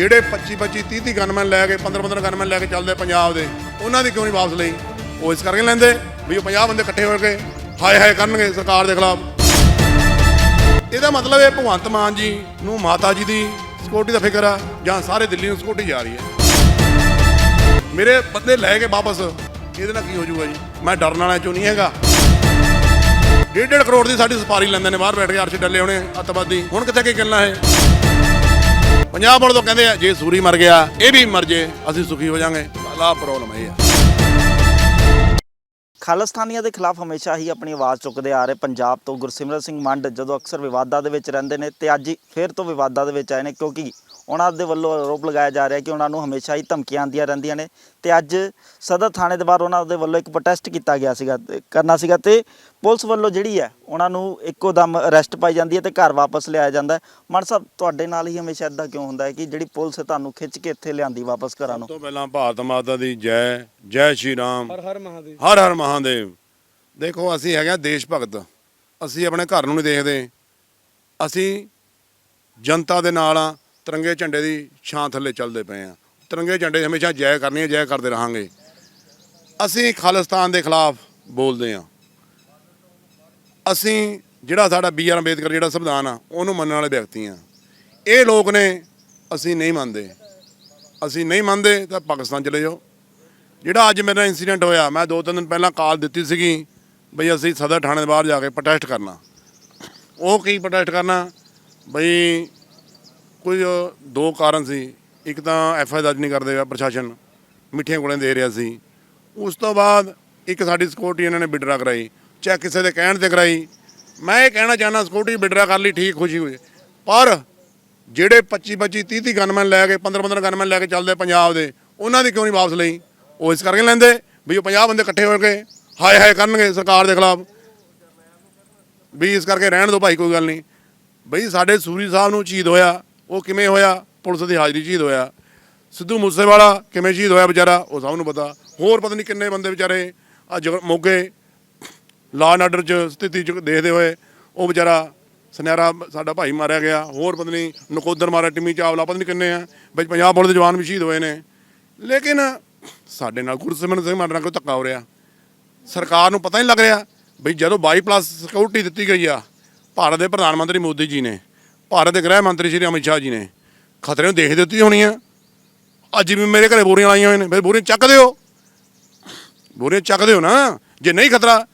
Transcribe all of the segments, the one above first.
ਜਿਹੜੇ 25 25 30 30 ਗਨਮੈਨ ਲੈ ਕੇ 15 15 ਗਨਮੈਨ ਲੈ ਕੇ ਚੱਲਦੇ ਪੰਜਾਬ ਦੇ, ਉਹਨਾਂ ਦੀ ਕਿਉਂ ਨਹੀਂ ਵਾਪਸ ਲਈ? ਉਹ ਇਸ ਕਰਕੇ ਲੈਂਦੇ ਵੀ ਉਹ 50 ਬੰਦੇ ਇਕੱਠੇ ਹੋ ਕੇ ਹਾਏ ਹਾਏ ਕਰਨਗੇ ਸਰਕਾਰ ਦੇ ਖਿਲਾਫ। ਇਹਦਾ ਮਤਲਬ ਇਹ ਭਗਵੰਤ ਮਾਨ ਜੀ ਨੂੰ, ਮਾਤਾ ਜੀ ਦੀ ਸਿਕਿਉਰਿਟੀ ਦਾ ਫਿਕਰ ਆ, ਜਾਂ ਸਾਰੇ ਦਿੱਲੀ ਨੂੰ ਸਿਕਿਉਰਿਟੀ ਜਾ ਰਹੀ ਹੈ। ਮੇਰੇ ਬੰਦੇ ਲੈ ਕੇ ਵਾਪਸ, ਇਹਦੇ ਨਾਲ ਕੀ ਹੋ ਜਾਊਗਾ ਜੀ? ਮੈਂ ਡਰਨ ਵਾਲਾ ਚੋਂ ਨਹੀਂ ਹੈਗਾ। ਡੇਢ ਡੇਢ ਕਰੋੜ ਦੀ ਸਾਡੀ ਸਪਾਰੀ ਲੈਂਦੇ ਨੇ, ਬਾਹਰ ਬੈਠ ਕੇ ਅਰਸ਼ ਡੱਲੇ ਹੋਣੇ, ਅੱਤਵਾਦੀ। ਹੁਣ ਕਿੱਥੇ ਕੀ ਗੱਲਾਂ ਹੈ ਪੰਜਾਬ ਵਾਲੇ ਤੋਂ ਕਹਿੰਦੇ ਆ, ਜੇ ਸੂਰੀ ਮਰ ਗਿਆ, ਇਹ ਵੀ ਮਰ ਜੇ, ਅਸੀਂ ਸੁਖੀ ਹੋ ਜਾਾਂਗੇ। ਆਲਾ ਪ੍ਰੋਬਲਮ ਇਹ ਆ। ਖਾਲਿਸਤਾਨੀਆਂ ਦੇ ਖਿਲਾਫ ਹਮੇਸ਼ਾ ਹੀ ਆਪਣੀ ਆਵਾਜ਼ ਚੁੱਕਦੇ ਆ ਰਹੇ ਪੰਜਾਬ ਤੋਂ ਗੁਰਸਿਮਰਨ ਸਿੰਘ ਮੰਡ, ਜਦੋਂ ਅਕਸਰ ਵਿਵਾਦਾਂ ਦੇ ਵਿੱਚ ਰਹਿੰਦੇ ਨੇ, ਤੇ ਅੱਜ ਹੀ ਫਿਰ ਤੋਂ ਵਿਵਾਦਾਂ ਦੇ ਵਿੱਚ ਆਏ ਨੇ, ਕਿਉਂਕਿ ਉਹਨਾਂ ਦੇ ਵੱਲੋਂ ਆਰੋਪ ਲਗਾਇਆ ਜਾ ਰਿਹਾ ਕਿ ਉਹਨਾਂ ਨੂੰ ਹਮੇਸ਼ਾ ਹੀ ਧਮਕੀਆਂ ਆਉਂਦੀਆਂ ਰਹਿੰਦੀਆਂ ਨੇ ਤੇ ਅੱਜ ਸਦਰ ਥਾਣੇ ਦੇ ਬਾਹਰ ਉਹਨਾਂ ਦੇ ਵੱਲੋਂ ਇੱਕ ਪ੍ਰੋਟੈਸਟ ਕੀਤਾ ਗਿਆ ਸੀਗਾ ਕਰਨਾ ਸੀਗਾ ਤੇ ਪੁਲਿਸ ਵੱਲੋਂ ਜਿਹੜੀ ਹੈ ਉਹਨਾਂ ਨੂੰ ਇੱਕੋ ਦਮ ਅਰੈਸਟ ਪਾਈ ਜਾਂਦੀ ਹੈ ਤੇ ਘਰ ਵਾਪਸ ਲਿਆਇਆ ਜਾਂਦਾ ਹੈ। ਮਨ ਸਾਹਿਬ ਤੁਹਾਡੇ ਨਾਲ ਹੀ ਹਮੇਸ਼ਾ ਇਦਾਂ ਕਿਉਂ ਹੁੰਦਾ ਹੈ ਕਿ ਜਿਹੜੀ ਪੁਲਿਸ ਤੁਹਾਨੂੰ ਖਿੱਚ ਕੇ ਇੱਥੇ ਲਿਆਂਦੀ ਵਾਪਸ ਘਰਾਂ ਨੂੰ? ਤੋਂ ਪਹਿਲਾਂ ਭਾਰਤ ਮਾਤਾ ਦੀ ਜੈ ਜੈ ਸ਼੍ਰੀ ਰਾਮ। ਹਰ ਹਰ ਮਹਾਦੇਵ। ਹਰ ਹਰ ਮਹਾਦੇਵ। ਦੇਖੋ ਅਸੀਂ ਹੈਗੇ ਦੇਸ਼ ਭਗਤ। ਅਸੀਂ ਆਪਣੇ ਘਰ ਨੂੰ ਨਹੀਂ ਦੇਖਦੇ। ਅਸੀਂ ਜਨਤਾ ਦੇ ਨਾਲ ਆ ਤਿਰੰਗੇ ਝੰਡੇ ਦੀ ਛਾਂ ਥੱਲੇ ਚੱਲਦੇ ਪਏ ਆ। ਤਿਰੰਗੇ ਝੰਡੇ ਹਮੇਸ਼ਾ ਜੈ ਕਰਨੀ ਹੈ, ਜੈ ਕਰਦੇ ਰਹਾਂਗੇ। ਅਸੀਂ ਖਾਲਿਸਤਾਨ ਦੇ ਖਿਲਾਫ ਬੋਲਦੇ ਆ। ਅਸੀਂ ਜਿਹੜਾ ਸਾਡਾ ਬੀ ਆਰ ਅੰਬੇਦਕਰ ਜਿਹੜਾ ਸੰਵਿਧਾਨ ਆ, ਉਹਨੂੰ ਮੰਨਣ ਵਾਲੇ ਵਿਅਕਤੀ ਆ। ਇਹ ਲੋਕ ਨੇ ਅਸੀਂ ਨਹੀਂ ਮੰਨਦੇ। ਅਸੀਂ ਨਹੀਂ ਮੰਨਦੇ ਤਾਂ ਪਾਕਿਸਤਾਨ ਚਲੇ ਜਾਓ। ਜਿਹੜਾ ਅੱਜ ਮੇਰਾ ਇਨਸੀਡੈਂਟ ਹੋਇਆ, ਮੈਂ ਦੋ ਤਿੰਨ ਦਿਨ ਪਹਿਲਾਂ ਕਾਲ ਦਿੱਤੀ ਸੀਗੀ ਬਈ ਅਸੀਂ ਸਦਰ ਥਾਣੇ ਦੇ ਬਾਹਰ ਜਾ ਕੇ ਪ੍ਰੋਟੈਸਟ ਕਰਨਾ। ਉਹ ਕੀ ਪ੍ਰੋਟੈਸਟ ਕਰਨਾ? ਬਈ ਕੁਝ ਦੋ ਕਾਰਨ ਸੀ, ਇੱਕ ਤਾਂ ਐਫ ਆਈ ਦਰਜ ਨਹੀਂ ਕਰਦੇ ਆ ਪ੍ਰਸ਼ਾਸਨ, ਮਿੱਠੀਆਂ ਗੋਲੀਆਂ ਦੇ ਰਿਹਾ ਸੀ। ਉਸ ਤੋਂ ਬਾਅਦ ਇੱਕ ਸਾਡੀ ਸਿਕਿਉਰਿਟੀ ਇਹਨਾਂ ਨੇ ਵਿਡਰਾ ਕਰਾਈ, ਚਾਹੇ ਕਿਸੇ ਦੇ ਕਹਿਣ ਤੇ ਕਰਾਈ। ਮੈਂ ਇਹ ਕਹਿਣਾ ਚਾਹੁੰਦਾ ਸਿਕਿਉਰਿਟੀ ਵਿਡਰਾ ਕਰ ਲਈ, ਠੀਕ ਖੁਸ਼ੀ ਹੋਈ। ਪਰ ਜਿਹੜੇ 25 25 30 30 ਗਨਮੈਨ ਲੈ ਕੇ 15 15 ਗਨਮੈਨ ਲੈ ਕੇ ਚੱਲਦੇ ਪੰਜਾਬ ਦੇ, ਉਹਨਾਂ ਦੀ ਕਿਉਂ ਨਹੀਂ ਵਾਪਸ ਲਈ? ਉਹ ਇਸ ਕਰਕੇ ਲੈਂਦੇ ਵੀ ਉਹ 50 ਬੰਦੇ ਇਕੱਠੇ ਹੋ ਕੇ ਹਾਏ ਹਾਏ ਕਰਨਗੇ ਸਰਕਾਰ ਦੇ ਖਿਲਾਫ। ਵੀ ਇਸ ਕਰਕੇ ਰਹਿਣ ਦਿਓ ਭਾਈ, ਕੋਈ ਗੱਲ ਨਹੀਂ। ਬਈ ਸਾਡੇ ਸੂਰੀ ਸਾਹਿਬ ਨੂੰ ਸ਼ਹੀਦ ਹੋਇਆ। ਉਹ ਕਿਵੇਂ ਹੋਇਆ? ਪੁਲਿਸ ਦੀ ਹਾਜ਼ਰੀ 'ਚ ਸ਼ਹੀਦ ਹੋਇਆ। ਸਿੱਧੂ ਮੂਸੇਵਾਲਾ ਕਿਵੇਂ ਸ਼ਹੀਦ ਹੋਇਆ ਵਿਚਾਰਾ? ਉਹ ਸਭ ਨੂੰ ਪਤਾ। ਹੋਰ ਪਤਾ ਨਹੀਂ ਕਿੰਨੇ ਬੰਦੇ ਵਿਚਾਰੇ ਅੱਜ ਮੋਗੇ ਲਾਅ ਐਂਡ ਆਰਡਰ 'ਚ ਸਥਿਤੀ 'ਚ ਦੇਖਦੇ ਹੋਏ ਉਹ ਵਿਚਾਰਾ ਸੁਨਹਿਰਾ ਸਾਡਾ ਭਾਈ ਮਾਰਿਆ ਗਿਆ। ਹੋਰ ਪਤਾ ਨਹੀਂ, ਨਕੋਦਰ ਮਾਰਿਆ, ਟਿਮੀ ਚਾਵਲਾ, ਪਤਾ ਨਹੀਂ ਕਿੰਨੇ ਆ। ਵਿੱਚ ਪੰਜਾਬ ਪੁਲਿਸ ਦੇ ਜਵਾਨ ਵੀ ਸ਼ਹੀਦ ਹੋਏ ਨੇ। ਲੇਕਿਨ ਸਾਡੇ ਨਾਲ ਗੁਰਸਿਮਰਨ ਸਿੰਘ ਮਾਨ ਨਾਲ ਕੋਈ ਧੱਕਾ ਹੋ ਰਿਹਾ। ਸਰਕਾਰ ਨੂੰ ਪਤਾ ਨਹੀਂ ਲੱਗ ਰਿਹਾ ਵੀ ਜਦੋਂ 22 ਪਲੱਸ ਸਿਕਿਉਰਿਟੀ ਦਿੱਤੀ ਗਈ ਆ, ਭਾਰਤ ਦੇ ਪ੍ਰਧਾਨ ਮੰਤਰੀ ਮੋਦੀ ਜੀ ਨੇ ਭਾਰਤ ਦੇ ਗ੍ਰਹਿ ਮੰਤਰੀ ਸ਼੍ਰੀ ਅਮਿਤ ਸ਼ਾਹ ਜੀ ਨੇ ਖਤਰੇ ਨੂੰ ਦੇਖ ਦਿੱਤੀ ਹੋਣੀ ਆ। ਅੱਜ ਵੀ ਮੇਰੇ ਘਰੇ ਬੋਰੀਆਂ ਲਾਈਆਂ ਹੋਏ ਨੇ। ਫਿਰ ਬੋਰੀਆਂ ਚੱਕ ਦਿਓ। ਬੋਰੀਆਂ ਚੱਕ ਦਿਓ ਨਾ, ਜੇ ਨਹੀਂ ਖਤਰਾ।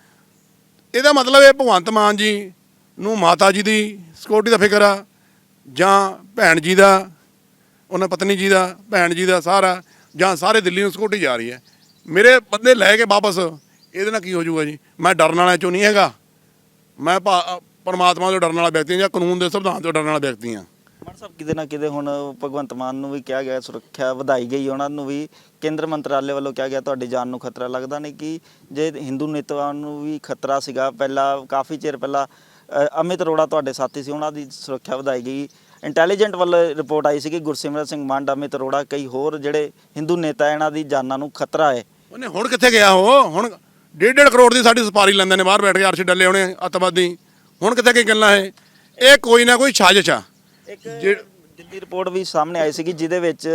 ਇਹਦਾ ਮਤਲਬ ਇਹ ਭਗਵੰਤ ਮਾਨ ਜੀ ਨੂੰ ਮਾਤਾ ਜੀ ਦੀ ਸਿਕਿਉਰਿਟੀ ਦਾ ਫਿਕਰ ਆ, ਜਾਂ ਭੈਣ ਜੀ ਦਾ, ਉਹਨਾਂ ਪਤਨੀ ਜੀ ਦਾ, ਭੈਣ ਜੀ ਦਾ ਸਾਰਾ, ਜਾਂ ਸਾਰੇ ਦਿੱਲੀ ਨੂੰ ਸਿਕਿਉਰਿਟੀ ਜਾ ਰਹੀ ਹੈ। ਮੇਰੇ ਬੰਦੇ ਲੈ ਕੇ ਵਾਪਸ, ਇਹਦੇ ਨਾਲ ਕੀ ਹੋ ਜਾਊਗਾ ਜੀ? ਮੈਂ ਡਰਨ ਵਾਲਾ ਚੋਂ ਨਹੀਂ ਹੈਗਾ। ਮੈਂ ਭਾ- ਪਰਮਾਤਮਾ ਤੋਂ ਡਰਨ ਵਾਲਾ ਵਿਅਕਤੀ ਹਾਂ ਜਾਂ ਕਾਨੂੰਨ ਦੇ ਸੰਵਿਧਾਨ ਤੋਂ ਡਰਨ ਵਾਲਾ ਵਿਅਕਤੀ ਹਾਂ ਮਨ ਸਾਹਿਬ ਕਿਤੇ ਨਾ ਕਿਤੇ ਹੁਣ ਭਗਵੰਤ ਮਾਨ ਨੂੰ ਵੀ ਕਿਹਾ ਗਿਆ ਸੁਰੱਖਿਆ ਵਧਾਈ ਗਈ ਉਹਨਾਂ ਨੂੰ ਵੀ ਕੇਂਦਰ ਮੰਤਰਾਲੇ ਵੱਲੋਂ ਕਿਹਾ ਗਿਆ ਤੁਹਾਡੀ ਜਾਨ ਨੂੰ ਖਤਰਾ ਲੱਗਦਾ ਨਹੀਂ ਕਿ ਜੇ ਹਿੰਦੂ ਨੇਤਾਵਾਂ ਨੂੰ ਵੀ ਖਤਰਾ ਸੀਗਾ ਪਹਿਲਾਂ ਕਾਫੀ ਚਿਰ ਪਹਿਲਾਂ ਅਮਿਤ ਅਰੋੜਾ ਤੁਹਾਡੇ ਸਾਥੀ ਸੀ ਉਹਨਾਂ ਦੀ ਸੁਰੱਖਿਆ ਵਧਾਈ ਗਈ। ਇੰਟੈਲੀਜੈਂਟ ਵੱਲੋਂ ਰਿਪੋਰਟ ਆਈ ਸੀ ਕਿ ਗੁਰਸਿਮਰਨ ਸਿੰਘ ਮੰਡ ਅਮਿਤ ਅਰੋੜਾ ਕਈ ਹੋਰ ਜਿਹੜੇ ਹਿੰਦੂ ਨੇਤਾ ਇਹਨਾਂ ਦੀ ਜਾਨਾਂ ਨੂੰ ਖਤਰਾ ਹੈ। ਉਹਨੇ ਹੁਣ ਕਿੱਥੇ ਗਿਆ ਉਹ? ਹੁਣ ਡੇਢ ਡੇਢ ਕਰੋੜ ਦੀ ਸਾਡੀ ਸਪਾਰੀ ਲੈਂਦੇ ਨੇ ਬਾਹਰ ਬੈਠ ਕੇ ਅਰਸ਼ ਡੱਲੇ ਹੋਣੇ ਅੱਤਵਾਦੀ। ਹੁਣ ਕਿੱਥੇ ਕੀ ਗੱਲਾਂ ਇਹ? ਇਹ ਕੋਈ ਨਾ ਕੋਈ ਸਾਜ਼ਿਸ਼ ਆ। ਇੱਕ ਦਿੱਲੀ ਰਿਪੋਰਟ ਵੀ ਸਾਹਮਣੇ ਆਈ ਸੀਗੀ ਜਿਹਦੇ ਵਿੱਚ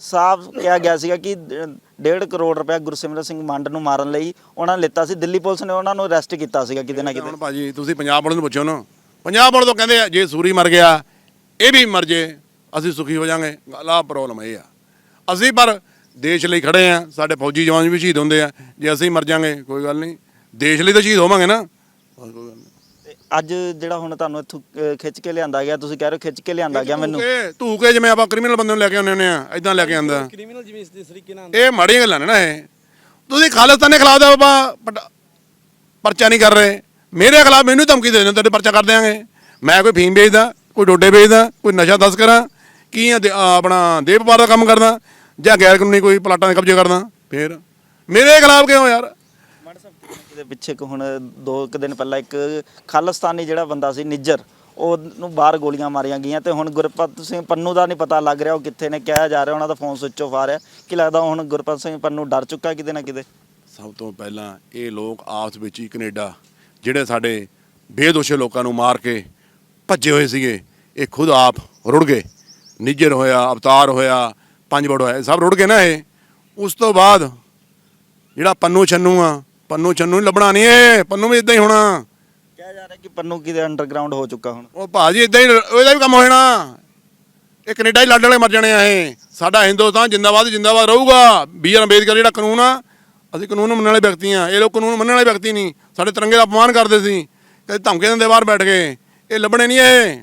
ਸਾਫ਼ ਕਿਹਾ ਗਿਆ ਸੀਗਾ ਕਿ 1.5 ਕਰੋੜ ਰੁਪਏ ਗੁਰਸਿਮਰਨ ਸਿੰਘ ਮੰਡ ਨੂੰ ਮਾਰਨ ਲਈ ਉਹਨਾਂ ਨੇ ਲਿੱਤਾ ਸੀ। ਦਿੱਲੀ ਪੁਲਿਸ ਨੇ ਉਹਨਾਂ ਨੂੰ ਅਰੈਸਟ ਕੀਤਾ ਸੀਗਾ ਕਿਤੇ ਨਾ ਕਿਤੇ। ਹੁਣ ਭਾਜੀ ਤੁਸੀਂ ਪੰਜਾਬ ਵਾਲਿਆਂ ਨੂੰ ਪੁੱਛੋ ਨਾ। ਪੰਜਾਬ ਵਾਲੇ ਤੋਂ ਕਹਿੰਦੇ ਆ ਜੇ ਸੂਰੀ ਮਰ ਗਿਆ ਇਹ ਵੀ ਮਰ ਜੇ ਅਸੀਂ ਸੁਖੀ ਹੋ ਜਾਾਂਗੇ। ਆਲਾ ਪ੍ਰੋਬਲਮ ਇਹ ਆ। ਅਸੀਂ ਪਰ ਦੇਸ਼ ਲਈ ਖੜੇ ਆ ਸਾਡੇ ਫੌਜੀ ਜਵਾਨ ਵੀ ਸ਼ਹੀਦ ਹੁੰਦੇ ਆ। ਜੇ ਅਸੀਂ ਮਰ ਜਾਾਂਗੇ ਕੋਈ ਗੱਲ ਨਹੀਂ। ਦੇਸ਼ ਲਈ ਤਾਂ ਸ਼ਹੀਦ ਹੋਵਾਂਗੇ ਨਾ। ਕੋਈ ਗੱਲ ਨਹੀਂ। ਅੱਜ ਜਿਹੜਾ ਹੁਣ ਤੁਹਾਨੂੰ ਇੱਥੋਂ ਅਹ, ਖਿੱਚ ਕੇ ਲਿਆਂਦਾ ਗਿਆ ਤੁਸੀਂ ਕਹਿ ਰਹੇ ਹੋ ਖਿੱਚ ਕੇ ਲਿਆਂਦਾ ਗਿਆ ਮੈਨੂੰ। ਧੂਕੇ ਧੂਕੇ ਜਿਵੇਂ ਆਪਾਂ ਕ੍ਰਿਮੀਨਲ ਬੰਦੇ ਨੂੰ ਲੈ ਕੇ ਆਉਂਦੇ ਹੁੰਦੇ ਆ ਇਦਾਂ ਲੈ ਕੇ ਆਂਦਾ ਕ੍ਰਿਮੀਨਲ ਜਿਵੇਂ ਇਸ ਤਰੀਕੇ ਨਾਲ ਇਹ ਮਾੜੀਆਂ ਗੱਲਾਂ ਨੇ ਨਾ ਇਹ। ਤੁਸੀਂ ਖਾਲਿਸਤਾਨ ਦੇ ਖਿਲਾਫ ਦਾ ਬਾਬਾ ਪਟ- ਪਰਚਾ ਨਹੀਂ ਕਰ ਰਹੇ। ਮੇਰੇ ਖਿਲਾਫ ਮੈਨੂੰ ਧਮਕੀ ਦੇ ਦਿੰਦੇ ਤੁਹਾਡੇ ਪਰਚਾ ਕਰ ਦਿਆਂਗੇ। ਮੈਂ ਕੋਈ ਫੀਮ ਵੇਚਦਾ ਕੋਈ ਡੋਡੇ ਵੇਚਦਾ ਕੋਈ ਨਸ਼ਾ ਤਸਕਰਾਂ ਕੀ ਆ ਦੇ- ਆ ਆਪਣਾ ਦੇਹ ਵਪਾਰ ਦਾ ਕੰਮ ਕਰਦਾ ਜਾਂ ਗੈਰ ਕਾਨੂੰਨੀ ਕੋਈ ਪਲਾਟਾਂ ਦੇ ਕਬਜ਼ੇ ਕਰਦਾ। ਫੇਰ ਮੇਰੇ ਖਿਲਾਫ ਕਿਉਂ ਯਾਰ? ਦੇ ਪਿੱਛੇ ਕੁ ਹੁਣ ਦੋ ਕੁ ਦਿਨ ਪਹਿਲਾਂ ਇੱਕ ਖਾਲਿਸਤਾਨੀ ਜਿਹੜਾ ਬੰਦਾ ਸੀ, ਨਿੱਜਰ, ਉਹਨੂੰ ਬਾਹਰ ਗੋਲੀਆਂ ਮਾਰੀਆਂ ਗਈਆਂ ਤੇ ਹੁਣ ਗੁਰਪਤ ਸਿੰਘ ਪੰਨੂ ਦਾ ਨਹੀਂ ਪਤਾ ਲੱਗ ਰਿਹਾ ਉਹ ਕਿੱਥੇ ਨੇ, ਕਿਹਾ ਜਾ ਰਿਹਾ ਉਹਨਾਂ ਦਾ ਫੋਨ ਸੁੱਚ ਆਫ ਆ ਰਿਹਾ। ਕੀ ਲੱਗਦਾ ਹੁਣ ਗੁਰਪ੍ਰੀਤ ਸਿੰਘ ਪੰਨੂ ਡਰ ਚੁੱਕਾ ਕਿਤੇ ਨਾ ਕਿਤੇ? ਸਭ ਤੋਂ ਪਹਿਲਾਂ ਇਹ ਲੋਕ ਆਪਸ ਵਿੱਚ ਹੀ ਕੈਨੇਡਾ, ਜਿਹੜੇ ਸਾਡੇ ਬੇਦੋਸ਼ੇ ਲੋਕਾਂ ਨੂੰ ਮਾਰ ਕੇ ਭੱਜੇ ਹੋਏ ਸੀਗੇ, ਇਹ ਖੁਦ ਆਪ ਰੁੜ ਗਏ। ਨਿੱਜਰ ਹੋਇਆ, ਅਵਤਾਰ ਹੋਇਆ, ਪੰਜ ਬੜ ਹੋਇਆ, ਇਹ ਸਭ ਰੁੜ ਗਏ ਨਾ ਇਹ। ਉਸ ਤੋਂ ਬਾਅਦ ਜਿਹੜਾ ਪੰਨੂ ਛੰਨੂ ਆ ਪੰਨੂ ਛੰਨੂ ਨਹੀਂ ਲੱਭਣਾ ਨਹੀਂ ਇਹ ਪੰਨੂ ਵੀ ਇਦਾਂ ਹੀ ਹੋਣਾ। ਕਿਹਾ ਜਾ ਰਿਹਾ ਕਿ ਪੰਨੂ ਕਿਤੇ ਅੰਡਰਗਰਾਉਂਡ ਹੋ ਚੁੱਕਾ ਹੁਣ। ਉਹ ਭਾਜੀ ਇਦਾਂ ਹੀ ਉਹਦਾ ਵੀ ਕੰਮ ਹੋ ਜਾਣਾ। ਇਹ ਕੈਨੇਡਾ ਹੀ ਲੱਡ ਵਾਲੇ ਮਰ ਜਾਣੇ ਆ ਇਹ। ਸਾਡਾ ਹਿੰਦੁਸਤਾਨ ਜਿੰਦਾਬਾਦ ਜਿੰਦਾਬਾਦ ਰਹੂਗਾ। ਬੀ ਆਰ ਅੰਬੇਦਕਰ ਜਿਹੜਾ ਕਾਨੂੰਨ ਆ ਅਸੀਂ ਕਾਨੂੰਨ ਮੰਨਣ ਵਾਲੇ ਵਿਅਕਤੀ ਆ। ਇਹ ਲੋਕ ਕਾਨੂੰਨ ਮੰਨਣ ਵਾਲੇ ਵਿਅਕਤੀ ਨਹੀਂ। ਸਾਡੇ ਤਿਰੰਗੇ ਦਾ ਅਪਮਾਨ ਕਰਦੇ ਸੀ। ਕਦੇ ਧਮਕੇ ਦਿੰਦੇ ਬਾਹਰ ਬੈਠ ਕੇ। ਇਹ ਲੱਭਣੇ ਨਹੀਂ ਇਹ।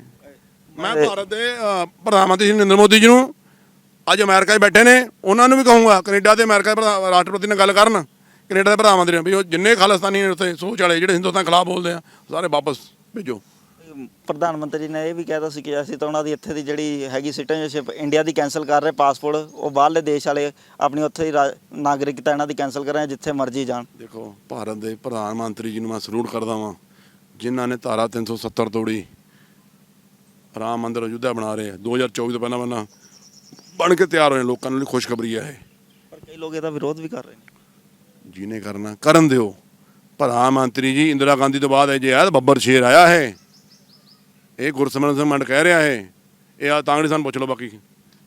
ਮੈਂ ਭਾਰਤ ਦੇ ਪ੍ਰਧਾਨ ਮੰਤਰੀ ਸ਼੍ਰੀ ਨਰਿੰਦਰ ਮੋਦੀ ਜੀ ਨੂੰ ਅੱਜ ਅਮਰੀਕਾ 'ਚ ਬੈਠੇ ਨੇ। ਉਹਨਾਂ ਨੂੰ ਵੀ ਕਹੂੰਗਾ ਕੈਨੇਡਾ ਤੇ ਅਮਰੀਕਾ ਦੇ ਰਾਸ਼ਟਰਪਤੀ ਨਾਲ ਗੱਲ ਕਰਨ। ਕੈਨੇਡਾ ਦੇ ਪ੍ਰਧਾਨ ਮੰਤਰੀ ਨਾਲ ਵੀ ਉਹ ਜਿੰਨੇ ਖਾਲਿਸਤਾਨੀ ਨੇ ਉੱਥੇ ਸੋਚ ਵਾਲੇ ਜਿਹੜੇ ਹਿੰਦੁਸਤਾਨ ਖਿਲਾਫ ਬੋਲਦੇ ਆ ਸਾਰੇ ਵਾਪਸ ਭੇਜੋ। ਪ੍ਰਧਾਨ ਮੰਤਰੀ ਨੇ ਇਹ ਵੀ ਕਹਿਤਾ ਸੀ ਕਿ ਅਸੀਂ ਤਾਂ ਉਹਨਾਂ ਦੀ ਇੱਥੇ ਦੀ ਜਿਹੜੀ ਹੈਗੀ ਸਿਟੀਜ਼ਨਸ਼ਿਪ ਇੰਡੀਆ ਦੀ ਕੈਨਸਲ ਕਰ ਰਹੇ ਪਾਸਪੋਰਟ ਉਹ ਬਾਹਰਲੇ ਦੇਸ਼ ਵਾਲੇ ਆਪਣੀ ਉੱਥੇ ਦੀ ਨਾਗਰਿਕਤਾ ਇਹਨਾਂ ਦੀ ਕੈਨਸਲ ਕਰ ਰਹੇ ਜਿੱਥੇ ਮਰਜ਼ੀ ਜਾਣ। ਦੇਖੋ ਭਾਰਤ ਦੇ ਪ੍ਰਧਾਨ ਮੰਤਰੀ ਜੀ ਨੂੰ ਮੈਂ ਸਲੂਟ ਕਰਦਾ ਵਾਂ ਜਿਨ੍ਹਾਂ ਨੇ ਧਾਰਾ 370 ਤੋੜੀ ਰਾਮ ਮੰਦਿਰ ਅਯੁੱਧਿਆ ਬਣਾ ਰਹੇ ਆ। 2024 ਤੋਂ ਪਹਿਲਾਂ ਪਹਿਲਾਂ ਬਣ ਕੇ ਤਿਆਰ ਹੋਏ ਲੋਕਾਂ ਨੂੰ ਲਈ ਖੁਸ਼ਖਬਰੀ ਹੈ ਇਹ। ਪਰ ਕਈ ਲੋਕ ਇਹਦਾ ਵਿਰੋਧ ਵੀ ਕਰ ਰਹੇ ਨੇ। ਜਿਹਨੇ ਕਰਨਾ ਕਰਨ ਦਿਓ। ਪ੍ਰਧਾਨ ਮੰਤਰੀ ਜੀ ਇੰਦਰਾ ਗਾਂਧੀ ਤੋਂ ਬਾਅਦ ਇਹ ਜੇ ਤਾਂ ਬੱਬਰ ਸ਼ੇਰ ਆਇਆ ਹੈ ਇਹ ਗੁਰਸਿਮਰਨ ਸਿੰਘ ਮੰਡ ਕਹਿ ਰਿਹਾ ਹੈ ਇਹ ਆ ਤਾਂਗੜੀ ਸਾਨੂੰ ਪੁੱਛ ਲਓ ਬਾਕੀ।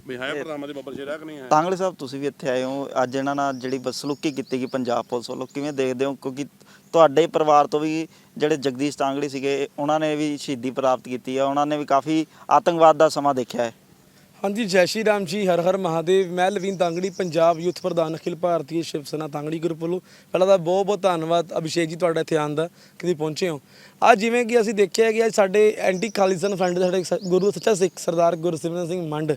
ਵੀ ਹੈ ਪ੍ਰਧਾਨ ਮੰਤਰੀ ਬੱਬਰ ਸ਼ੇਰ ਹੈ ਕਿ ਨਹੀਂ ਹੈ? ਤਾਂਗਲੇ ਸਾਹਿਬ ਤੁਸੀਂ ਵੀ ਇੱਥੇ ਆਏ ਹੋ। ਅੱਜ ਇਹਨਾਂ ਨਾਲ ਜਿਹੜੀ ਬਸਲੂਕੀ ਕੀਤੀ ਗਈ ਪੰਜਾਬ ਪੁਲਿਸ ਵੱਲੋਂ ਕਿਵੇਂ ਦੇਖਦੇ ਹੋ? ਕਿਉਂਕਿ ਤੁਹਾਡੇ ਪਰਿਵਾਰ ਤੋਂ ਵੀ ਜਿਹੜੇ ਜਗਦੀਸ਼ ਤਾਂਗੜੀ ਸੀਗੇ ਉਹਨਾਂ ਨੇ ਵੀ ਸ਼ਹੀਦੀ ਪ੍ਰਾਪਤ ਕੀਤੀ ਹੈ ਉਹਨਾਂ ਨੇ ਵੀ ਕਾਫੀ ਆਤੰਕਵਾਦ ਦਾ ਸਮਾਂ ਦੇਖਿਆ ਹੈ। ਹਾਂਜੀ, ਜੈ ਸ਼੍ਰੀ ਰਾਮ ਜੀ, ਹਰ ਹਰ ਮਹਾਦੇਵ। ਮੈਂ ਲਵੀਨ ਤਾਂਗੜੀ, ਪੰਜਾਬ ਯੂਥ ਪ੍ਰਧਾਨ, ਅਖਿਲ ਭਾਰਤੀ ਸ਼ਿਵ ਸੈਨਾ ਤਾਂਗੜੀ ਗਰੁੱਪ ਵੱਲੋਂ। ਪਹਿਲਾਂ ਤਾਂ ਬਹੁਤ ਬਹੁਤ ਧੰਨਵਾਦ ਅਭਿਸ਼ੇਕ ਜੀ ਤੁਹਾਡਾ ਇੱਥੇ ਆਉਣ ਦਾ ਕਿ ਪਹੁੰਚੇ ਹੋ। ਅੱਜ ਜਿਵੇਂ ਕਿ ਅਸੀਂ ਦੇਖਿਆ ਕਿ ਅੱਜ ਸਾਡੇ ਐਂਟੀ ਖਾਲਿਸਤਾਨ ਫਰੰਟ ਦੇ ਸਾਡੇ ਸ- ਗੁਰੂ, ਸੱਚਾ ਸਿੱਖ ਸਰਦਾਰ ਗੁਰਸਿਮਰਨ ਸਿੰਘ ਮੰਡ,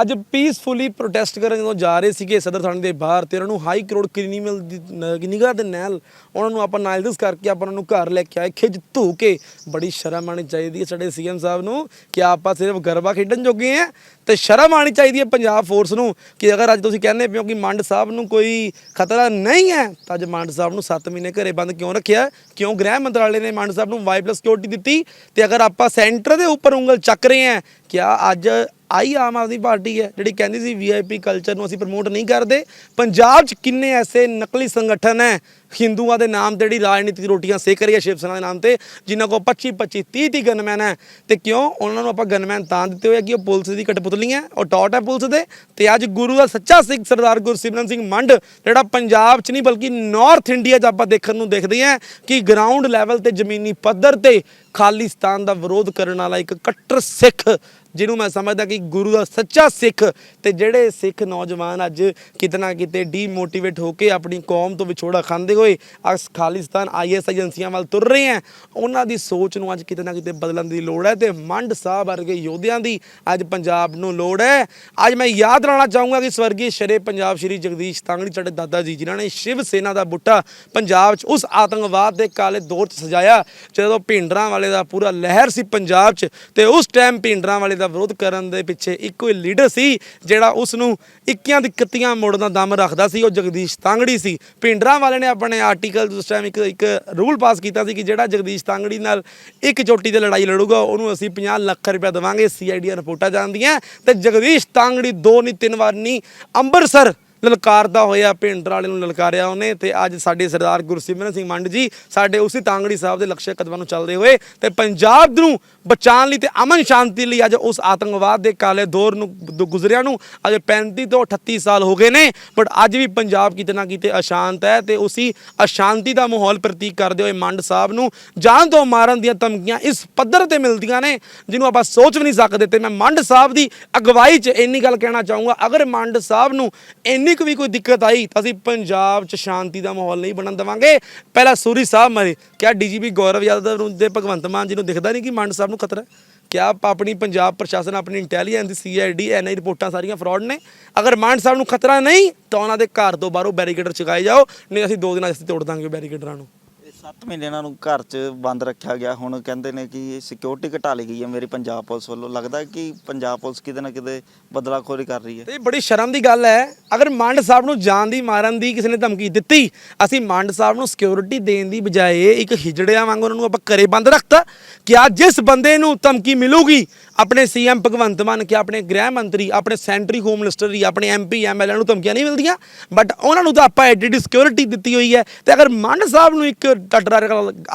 ਅੱਜ ਪੀਸਫੁਲੀ ਪ੍ਰੋਟੈਸਟ ਕਰਨ ਜਦੋਂ ਜਾ ਰਹੇ ਸੀਗੇ ਸਦਰ ਥਾਣੇ ਦੇ ਬਾਹਰ ਤੇ ਉਹਨਾਂ ਨੂੰ ਹਾਈ ਕਰੋੜ ਕ੍ਰਿਮੀਨਲ ਦੀ ਨਿਗਾਹ ਦੇ ਨਾਲ ਉਹਨਾਂ ਨੂੰ ਆਪਾਂ ਨਾਇਲਦਸ ਕਰਕੇ ਆਪਾਂ ਉਹਨਾਂ ਨੂੰ ਘਰ ਲੈ ਕੇ ਆਏ, ਖਿੱਚ ਧੂ ਕੇ। ਬੜੀ ਸ਼ਰਮ ਆਣੀ ਚਾਹੀਦੀ ਹੈ ਸਾਡੇ ਸੀਐਮ ਸਾਹਿਬ ਨੂੰ ਕਿ ਆਪਾਂ ਸਿਰਫ ਗਰਬਾ ਖੇਡਣ ਜੋਗੇ ਆ ਤੇ ਸ਼ਰਮ ਆਣੀ ਚਾਹੀਦੀ ਹੈ ਪੰਜਾਬ ਫੋਰਸ ਨੂੰ ਕਿ ਅਗਰ ਅੱਜ ਤੁਸੀਂ ਕਹਿੰਦੇ ਪਿਓ ਕਿ ਮੰਡ ਸਾਹਿਬ ਨੂੰ ਕੋਈ ਖਤਰਾ ਨਹੀਂ ਹੈ, ਤਾਂ ਅੱਜ ਮੰਡ ਸਾਹਿਬ ਨੂੰ 7 ਮਹੀਨੇ ਘਰੇ ਬੰਦ ਕਿਉਂ ਰੱਖਿਆ? ਕਿਉਂ ਗ੍ਰਹਿ ਮੰਤਰਾਲੇ ਨੇ ਮੰਡ ਸਾਹਿਬ ਨੂੰ ਵਾਈ ਪਲੱਸ ਸਿਕਿਉਰਿਟੀ ਦਿੱਤੀ? ਤੇ ਅਗਰ ਆਪਾਂ ਸੈਂਟਰ ਦੇ ਉੱਪਰ ਉਂਗਲ ਚੱਕ ਰਹੇ ਹਾਂ, ਕਿਆ ਅੱਜ ਆਈ ਆਮ ਆਦਮੀ ਪਾਰਟੀ ਹੈ, ਜਿਹੜੀ ਕਹਿੰਦੀ ਸੀ ਵੀਆਈਪੀ ਕਲਚਰ ਨੂੰ ਅਸੀਂ ਪ੍ਰਮੋਟ ਨਹੀਂ ਕਰਦੇ। ਪੰਜਾਬ 'ਚ ਕਿੰਨੇ ਐਸੇ ਨਕਲੀ ਸੰਗਠਨ ਹੈ, ਹਿੰਦੂਆਂ ਦੇ ਨਾਮ ਤੇ ਜਿਹੜੀ ਰਾਜਨੀਤਿਕ ਰੋਟੀਆਂ ਸੇਕ ਰਹੀ ਹੈ ਸ਼ਿਵ ਸੈਨਾ ਦੇ ਨਾਮ ਤੇ, ਜਿਨ੍ਹਾਂ ਕੋਲ 25 25 30 30 ਗਨਮੈਨ ਹੈ। ਤੇ ਕਿਉਂ? ਉਹਨਾਂ ਨੂੰ ਆਪਾਂ ਗਨਮੈਨ ਤਾਂ ਦਿੱਤੇ ਹੋਏ ਕਿ ਉਹ ਪੁਲਿਸ ਦੀ ਕਟਪੁਤਲੀਆਂ ਉਹ ਟੌਟ ਹੈ ਪੁਲਿਸ ਦੇ। ਤੇ ਅੱਜ ਗੁਰੂ ਦਾ ਸੱਚਾ ਸਿੱਖ ਸਰਦਾਰ ਗੁਰਸਿਮਰਨ ਸਿੰਘ ਮੰਡ, ਜਿਹੜਾ ਪੰਜਾਬ 'ਚ ਨਹੀਂ ਬਲਕਿ ਨਾਰਥ ਇੰਡੀਆ 'ਚ ਆਪਾਂ ਦੇਖਣ ਨੂੰ ਦੇਖਦੇ ਹਾਂ ਕਿ ਗਰਾਊਂਡ ਲੈਵਲ ਤੇ ਜ਼ਮੀਨੀ ਪੱਧਰ ਤੇ ਖਾਲਿਸਤਾਨ ਦਾ ਵਿਰੋਧ ਕਰਨ ਵਾਲਾ ਇੱਕ ਕੱਟਰ ਸਿੱਖ ਜਿਹਨੂੰ ਮੈਂ ਸਮਝਦਾ ਕਿ ਗੁਰੂ ਦਾ ਸੱਚਾ ਸਿੱਖ ਤੇ ਜਿਹੜੇ ਸਿੱਖ ਨੌਜਵਾਨ ਅੱਜ ਕਿਤਨਾ ਕਿਤੇ ਡੀਮੋਟੀਵੇਟ ਹੋ ਕੇ ਆਪਣੀ ਕੌਮ ਤੋਂ ਵਿਛੋੜਾ ਖਾਂਦੇ ਹੋਏ ਅਸ ਖਾਲਿਸਤਾਨ ਆਈਐਸ ਏਜੰਸੀਆਂ ਵੱਲ ਤੁਰ ਰਹੇ ਹੈ ਉਹਨਾਂ ਦੀ ਸੋਚ ਨੂੰ ਅੱਜ ਕਿਤੇ ਨਾ ਕਿਤੇ ਬਦਲਣ ਦੀ ਲੋੜ ਹੈ ਤੇ ਮੰਡ ਸਾਹਿਬ ਵਰਗੇ ਯੋਧਿਆਂ ਦੀ ਅੱਜ ਪੰਜਾਬ ਨੂੰ ਲੋੜ ਹੈ ਅੱਜ ਮੈਂ ਯਾਦ ਰਹਿਣਾ ਚਾਹੂੰਗਾ ਕਿ ਸਵਰਗੀ ਸ਼ਰੇ ਪੰਜਾਬ ਸ਼੍ਰੀ ਜਗਦੀਸ਼ ਤਾਂਗੜੀ, ਸਾਡੇ ਦਾਦਾ ਜੀ ਜਿਨ੍ਹਾਂ ਨੇ ਸ਼ਿਵ ਸੈਨਾ ਦਾ ਬੁੱਟਾ ਪੰਜਾਬ 'ਚ ਉਸ ਆਤੰਕਵਾਦ ਦੇ ਕਾਲੇ ਦੌਰ 'ਚ ਸਜਾਇਆ, ਜਦੋਂ ਭਿੰਡਰਾਂ ਵਾਲੇ ਦਾ ਪੂਰਾ ਲਹਿਰ ਸੀ ਪੰਜਾਬ 'ਚ ਤੇ ਉਸ ਟਾਈਮ ਭਿੰਡਰਾਂ ਵਾਲੇ ਦਾ ਵਿਰੋਧ ਕਰਨ ਦੇ ਪਿੱਛੇ ਇੱਕੋ ਹੀ ਲੀਡਰ ਸੀ, ਜਿਹੜਾ ਉਸ ਨੂੰ ਇੱਕਿਆਂ ਦੀ ਕੱਤੀਆਂ ਮੋੜਨ ਦਾ ਦਮ ਰੱਖਦਾ ਸੀ। ਉਹ ਜਗਦੀਸ਼ ਤਾਂਗੜੀ ਸੀ। ਭਿੰਡਰਾਂ ਵਾਲੇ ਨੇ ਆਪਣੇ ਆਰਟੀਕਲ ਉਸ ਟਾਈਮ ਇੱਕ ਇੱਕ ਰੂਲ ਪਾਸ ਕੀਤਾ ਸੀ ਕਿ ਜਿਹੜਾ ਜਗਦੀਸ਼ ਤਾਂਗੜੀ ਨਾਲ ਇੱਕ ਚੋਟੀ ਤੇ ਲੜਾਈ ਲੜੂਗਾ, ਉਹਨੂੰ ਅਸੀਂ 50 ਲੱਖ ਰੁਪਏ ਦੇਵਾਂਗੇ। ਸੀਆਈਡੀ ਰਿਪੋਰਟਾਂ ਜਾਂਦੀਆਂ ਤੇ ਜਗਦੀਸ਼ ਤਾਂਗੜੀ ਦੋ ਨਹੀਂ, ਤਿੰਨ ਵਾਰ ਨਹੀਂ, ਅੰਮ੍ਰਿਤਸਰ ਲਲਕਾਰਦਾ ਹੋਇਆ ਭਿੰਡਰ ਵਾਲੇ ਨੂੰ ਲਲਕਾਰਿਆ ਉਹਨੇ। ਤੇ ਅੱਜ ਸਾਡੇ ਸਰਦਾਰ ਗੁਰਸਿਮਰਨ ਸਿੰਘ ਮੰਡ ਜੀ ਸਾਡੇ ਉਸੇ ਤਾਂਗੜੀ ਸਾਹਿਬ ਦੇ ਲਕਸ਼ੇ ਕਦਮਾਂ ਨੂੰ ਚੱਲਦੇ ਹੋਏ ਤੇ ਪੰਜਾਬ ਨੂੰ ਬਚਾਉਣ ਲਈ ਤੇ ਅਮਨ ਸ਼ਾਂਤੀ ਲਈ ਅੱਜ ਉਸ ਆਤੰਕਵਾਦ ਦੇ ਕਾਲੇ ਦੌਰ ਨੂੰ ਦ- ਗੁਜ਼ਰਿਆ ਨੂੰ। ਅੱਜ 35 ਤੋਂ 38 ਸਾਲ ਹੋ ਗਏ ਨੇ ਬਟ ਅੱਜ ਵੀ ਪੰਜਾਬ ਕਿਤੇ ਨਾ ਕਿਤੇ ਅਸ਼ਾਂਤ ਹੈ ਤੇ ਉਸੀ ਅਸ਼ਾਂਤੀ ਦਾ ਮਾਹੌਲ ਪ੍ਰਤੀਕ ਕਰਦੇ ਹੋਏ ਮੰਡ ਸਾਹਿਬ ਨੂੰ ਜਾਨ ਤੋਂ ਮਾਰਨ ਦੀਆਂ ਧਮਕੀਆਂ ਇਸ ਪੱਧਰ ਤੇ ਮਿਲਦੀਆਂ ਨੇ, ਜਿਹਨੂੰ ਆਪਾਂ ਸੋਚ ਵੀ ਨਹੀਂ ਸਕਦੇ। ਤੇ ਮੈਂ ਮੰਡ ਸਾਹਿਬ ਦੀ ਅਗਵਾਈ 'ਚ ਇੰਨੀ ਗੱਲ ਕਹਿਣਾ ਚਾਹੂੰਗਾ, ਅਗਰ ਮੰਡ ਸਾਹਿਬ ਨੂੰ ਇੰਨੀ ਕੁ ਵੀ ਕੋਈ ਦਿੱਕਤ ਆਈ ਤਾਂ ਅਸੀਂ ਪੰਜਾਬ 'ਚ ਸ਼ਾਂਤੀ ਦਾ ਮਾਹੌਲ ਨਹੀਂ ਬਣਨ ਦੇਵਾਂਗੇ। ਪਹਿਲਾਂ ਸੂਰੀ ਸਾਹਿਬ ਮਰੇ, ਕਿਆ ਡੀਜੀਪੀ ਗੌਰਵ ਯਾਦਵ ਨੂੰ ਦੇ ਭਗਵੰਤ ਮਾਨ ਜੀ ਨੂੰ ਦਿਖਦਾ ਨਹੀਂ ਕਿ ਮੰਡ ਸਾਹਿਬ ਨੂੰ ਖਤਰਾ? ਹੈ ਕਿਆ ਆਪਣੀ ਪੰਜਾਬ ਪ੍ਰਸ਼ਾਸਨ, ਆਪਣੀ ਇੰਟੈਲੀਜੈਂਸ ਦੀ ਸੀਆਈਡੀ ਐਨਆਈ ਰਿਪੋਰਟਾਂ ਸਾਰੀਆਂ ਫਰਾਡ ਨੇ? ਅਗਰ ਮਾਨ ਸਾਹਿਬ ਨੂੰ ਖਤਰਾ ਨਹੀਂ ਤਾਂ ਉਹਨਾਂ ਦੇ ਘਰ ਤੋਂ ਬਾਹਰੋਂ ਬੈਰੀਕੇਡਰ ਚੁਕਾਏ ਜਾਓ, ਨਹੀਂ ਅਸੀਂ ਦੋ ਦਿਨਾਂ 'ਚ ਅਸੀਂ ਤੋੜ ਦਾਂਗੇ ਬੈਰੀਕੇਡਰਾਂ ਨੂੰ। 7 ਮਹੀਨੇ ਇਹਨਾਂ ਨੂੰ ਘਰ 'ਚ ਬੰਦ ਰੱਖਿਆ ਗਿਆ। ਹੁਣ ਕਹਿੰਦੇ ਨੇ ਕਿ ਸਿਕਿਉਰਿਟੀ ਘਟਾ ਲਈ ਗਈ ਹੈ ਮੇਰੀ ਪੰਜਾਬ ਪੁਲਿਸ ਵੱਲੋਂ। ਲੱਗਦਾ ਕਿ ਪੰਜਾਬ ਪੁਲਿਸ ਕਿਤੇ ਨਾ ਕਿਤੇ ਬਦਲਾਖੋਰੀ ਕਰ ਰਹੀ ਹੈ। ਤੇ ਇਹ ਬੜੀ ਸ਼ਰਮ ਦੀ ਗੱਲ ਹੈ। ਅਗਰ ਮੰਡ ਸਾਹਿਬ ਨੂੰ ਜਾਨ ਦੀ, ਮਾਰਨ ਦੀ ਕਿਸੇ ਨੇ ਧਮਕੀ ਦਿੱਤੀ, ਅਸੀਂ ਮੰਡ ਸਾਹਿਬ ਨੂੰ ਸਿਕਿਉਰਿਟੀ ਦੇਣ ਦੀ ਬਜਾਏ ਇੱਕ ਹਿਜੜਿਆਂ ਵਾਂਗ ਉਹਨਾਂ ਨੂੰ ਆਪਾਂ ਘਰੇ ਬੰਦ ਰੱਖਤਾ। ਕਿ ਆ ਜਿਸ ਬੰਦੇ ਨੂੰ ਧਮਕੀ ਮਿਲੂਗੀ ਆਪਣੇ ਸੀਐਮ ਭਗਵੰਤ ਮਾਨ ਕਿ ਆਪਣੇ ਗ੍ਰਹਿ ਮੰਤਰੀ, ਆਪਣੇ ਸੈਂਟਰੀ ਹੋਮ ਮਿਨਿਸਟਰ ਦੀ ਆਪਣੇ ਐਮਪੀ ਐਮਐਲਏ ਨੂੰ ਧਮਕੀਆਂ ਨਹੀਂ ਮਿਲਦੀਆਂ ਬਟ ਉਹਨਾਂ ਨੂੰ ਤਾਂ ਆਪਾਂ ਐਡੀ ਸਿਕਿਉਰਿਟੀ ਦਿੱਤੀ ਹੋਈ ਹੈ। ਤੇ ਅਗਰ ਮੰਡ ਸਾਹਿਬ ਨੂੰ ਇੱਕ ਟੱਟਰਾ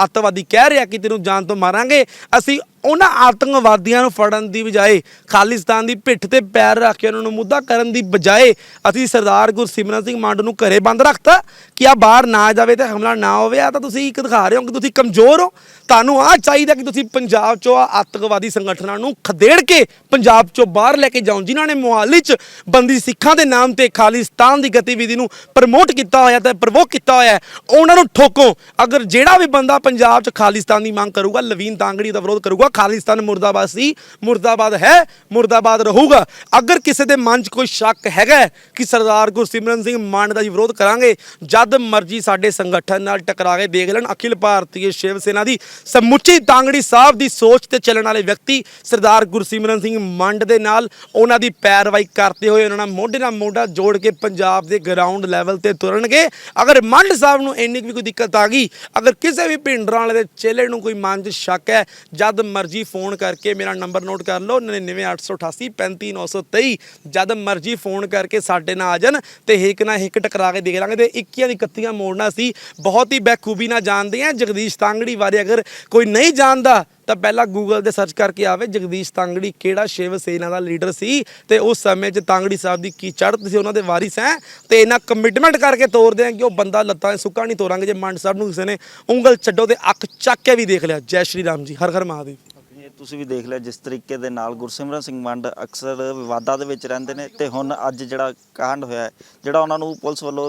ਅੱਤਵਾਦੀ ਕਹਿ ਰਿਹਾ ਕਿ ਤੈਨੂੰ ਜਾਨ ਤੋਂ ਮਾਰਾਂਗੇ, ਅਸੀਂ ਉਹਨਾਂ ਆਤੰਕਵਾਦੀਆਂ ਨੂੰ ਫੜਨ ਦੀ ਬਜਾਏ, ਖਾਲਿਸਤਾਨ ਦੀ ਪਿੱਠ ਤੇ ਪੈਰ ਰੱਖ ਕੇ ਉਹਨਾਂ ਨੂੰ ਮੁੱਦਾ ਕਰਨ ਦੀ ਬਜਾਏ ਅਸੀਂ ਸਰਦਾਰ ਗੁਰਸਿਮਰਨ ਸਿੰਘ ਮੰਡ ਨੂੰ ਘਰੇ ਬੰਦ ਰੱਖਤਾ ਕਿ ਆ ਬਾਹਰ ਨਾ ਜਾਵੇ ਤੇ ਹਮਲਾ ਨਾ ਹੋਵੇ। ਆ ਤਾਂ ਤੁਸੀਂ ਇੱਕ ਦਿਖਾ ਰਹੇ ਹੋ ਕਿ ਤੁਸੀਂ ਕਮਜ਼ੋਰ ਹੋ। ਤੁਹਾਨੂੰ ਆ ਚਾਹੀਦਾ ਕਿ ਤੁਸੀਂ ਪੰਜਾਬ ਚੋਂ ਆ ਆਤੰਕਵਾਦੀ ਸੰਗਠਨਾਂ ਨੂੰ ਖਦੇੜ ਕੇ ਪੰਜਾਬ ਚੋਂ ਬਾਹਰ ਲੈ ਕੇ ਜਾਓ, ਜਿਨ੍ਹਾਂ ਨੇ ਮੁਹਾਲੀ ਚ ਬੰਦੀ ਸਿੱਖਾਂ ਦੇ ਨਾਮ ਤੇ ਖਾਲਿਸਤਾਨ ਦੀ ਗਤੀਵਿਧੀ ਨੂੰ ਪ੍ਰਮੋਟ ਕੀਤਾ ਹੋਇਆ ਤੇ ਪ੍ਰਵੋਕ ਕੀਤਾ ਹੋਇਆ ਉਹਨਾਂ ਨੂੰ ਠੋਕੋ। ਅਗਰ ਜਿਹੜਾ ਵੀ ਬੰਦਾ ਪੰਜਾਬ ਚ ਖਾਲਿਸਤਾਨ ਦੀ ਮੰਗ ਕਰੂਗਾ, ਲਵੀਨ ਤਾਂਗੜੀ ਦਾ ਵਿਰੋਧ ਕਰੂਗਾ ਖਾਲਿਸਤਾਨ ਮੁਰਦਾਬਾਦ ਸੀ, ਮੁਰਦਾਬਾਦ ਹੈ, ਮੁਰਦਾਬਾਦ ਰਹੂਗਾ। ਅਗਰ ਕਿਸੇ ਦੇ ਮਨ 'ਚ ਕੋਈ ਸ਼ੱਕ ਹੈਗਾ ਕਿ ਸਰਦਾਰ ਗੁਰਸਿਮਰਨ ਸਿੰਘ ਮਾਨ ਦਾ ਜੀ ਵਿਰੋਧ ਕਰਾਂਗੇ, ਜਦ ਮਰਜ਼ੀ ਸਾਡੇ ਸੰਗਠਨ ਨਾਲ ਟਕਰਾ ਕੇ ਦੇਖ ਲੈਣ, ਅਖਿਲ ਭਾਰਤੀ ਸ਼ਿਵ ਸੇਨਾ ਦੀ ਸਮੁੱਚੀ ਤਾਂਗੜੀ ਸਾਹਿਬ ਦੀ ਸੋਚ ਤੇ ਚੱਲਣ ਵਾਲੇ ਵਿਅਕਤੀ ਸਰਦਾਰ ਗੁਰਸਿਮਰਨ ਸਿੰਘ ਮੰਡ ਦੇ ਨਾਲ ਉਹਨਾਂ ਦੀ ਪੈਰਵਾਈ ਕਰਦੇ ਹੋਏ ਉਹਨਾਂ ਨਾਲ ਮੋਢੇ ਨਾਲ ਮੋਢਾ ਜੋੜ ਕੇ ਪੰਜਾਬ ਦੇ ਗਰਾਊਂਡ ਲੈਵਲ ਤੇ ਤੁਰਨਗੇ। ਅਗਰ ਮੰਡ ਸਾਹਿਬ ਨੂੰ ਇੰਨੀ ਕੁ ਵੀ ਕੋਈ ਦਿੱਕਤ ਆ ਗਈ, ਅਗਰ ਕਿਸੇ ਵੀ ਭਿੰਡਰਾਂ ਵਾਲੇ ਦੇ ਚੇਲੇ ਨੂੰ ਕੋਈ ਮਨ 'ਚ ਸ਼ੱਕ ਹੈ, ਜਦ ਮਰ ਮਰਜ਼ੀ ਫੋਨ ਕਰਕੇ ਮੇਰਾ ਨੰਬਰ ਨੋਟ ਕਰ ਲਓ 99888 35923 ਜਦ ਮਰਜ਼ੀ ਫੋਨ ਕਰਕੇ ਸਾਡੇ ਨਾਲ ਆ ਜਾਣ ਤੇ ਹਿੱਕ ਨਾ ਹਿੱਕ ਟਕਰਾ ਕੇ ਦੇਖ ਲਾਂਗੇ ਤੇ 21 ਦੀ 31 ਮੋੜਨਾ ਸੀ। ਬਹੁਤ ਹੀ ਬਖੂਬੀ ਨਾਲ ਜਾਣਦੇ ਆ ਜਗਦੀਸ਼ ਤਾਂਗੜੀ ਬਾਰੇ। ਅਗਰ ਕੋਈ ਨਹੀਂ ਜਾਣਦਾ, ਤਾਂ ਪਹਿਲਾਂ ਗੂਗਲ ਤੇ ਸਰਚ ਕਰਕੇ ਆਵੇ ਜਗਦੀਸ਼ ਤਾਂਗੜੀ ਕਿਹੜਾ ਸ਼ਿਵ ਸੇਨਾ ਦਾ ਲੀਡਰ ਸੀ ਤੇ ਉਸ ਸਮੇਂ 'ਚ ਤਾਂਗੜੀ ਸਾਹਿਬ ਦੀ ਕੀ ਚੜ੍ਹਤ ਸੀ, ਉਹਨਾਂ ਦੇ ਵਾਰਿਸ ਹੈ। ਤੇ ਇਹਨਾਂ ਕਮਿਟਮੈਂਟ ਕਰਕੇ ਤੋਰਦੇ ਆ ਕਿ ਉਹ ਬੰਦਾ ਲੱਤਾਂ 'ਚ ਸੁੱਕਾ ਨਹੀਂ ਤੋਰਾਂਗੇ, ਜੇ ਮੰਡ ਸਾਹਿਬ ਨੂੰ ਕਿਸੇ ਨੇ ਉਂਗਲ ਛੱਡੋ ਤੇ ਅੱਖ ਚੱਕ ਕੇ ਵੀ ਦੇਖ ਲਿਆ। ਜੈ ਸ਼੍ਰੀ ਰਾਮ ਜੀ, ਹਰ ਹਰ ਮਹਾਦੇਵ। ਇਹ ਤੁਸੀਂ ਵੀ ਦੇਖ ਲਿਆ ਜਿਸ ਤਰੀਕੇ ਦੇ ਨਾਲ ਗੁਰਸਿਮਰਨ ਸਿੰਘ ਮੰਡ ਅਕਸਰ ਵਿਵਾਦਾਂ ਦੇ ਵਿੱਚ ਰਹਿੰਦੇ ਨੇ ਤੇ ਹੁਣ ਅੱਜ ਜਿਹੜਾ ਕਾਂਡ ਹੋਇਆ ਹੈ, ਜਿਹੜਾ ਉਹਨਾਂ ਨੂੰ ਪੁਲਿਸ ਵੱਲੋਂ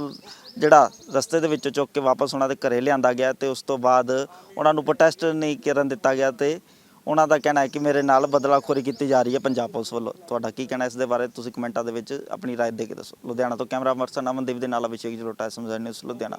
ਜਿਹੜਾ ਰਸਤੇ ਦੇ ਵਿੱਚੋਂ ਚੁੱਕ ਕੇ ਵਾਪਸ ਉਹਨਾਂ ਦੇ ਘਰੇ ਲਿਆਂਦਾ ਗਿਆ ਤੇ ਉਸ ਤੋਂ ਬਾਅਦ ਉਹਨਾਂ ਨੂੰ ਪ੍ਰੋਟੈਸਟ ਨਹੀਂ ਕਰਨ ਦਿੱਤਾ ਗਿਆ ਤੇ ਉਹਨਾਂ ਦਾ ਕਹਿਣਾ ਹੈ ਕਿ ਮੇਰੇ ਨਾਲ ਬਦਲਾਖੋਰੀ ਕੀਤੀ ਜਾ ਰਹੀ ਹੈ ਪੰਜਾਬ ਪੁਲਿਸ ਵੱਲੋਂ ਤੁਹਾਡਾ ਕੀ ਕਹਿਣਾ ਇਸ ਦੇ ਬਾਰੇ ਤੁਸੀਂ ਕਮੈਂਟਾਂ ਦੇ ਵਿੱਚ ਆਪਣੀ رائے ਦੇ ਕੇ ਦੱਸੋ ਲੁਧਿਆਣਾ ਤੋਂ ਕੈਮਰਾ ਪਰਸਨ ਅਮਨਦੀਪ ਦੇ ਨਾਲ ਅਭਿਸ਼ੇਕ ਜਲੋਟਾ ਸਮਝਾਈ ਨਿਊਜ਼ ਲੁਧਿਆਣਾ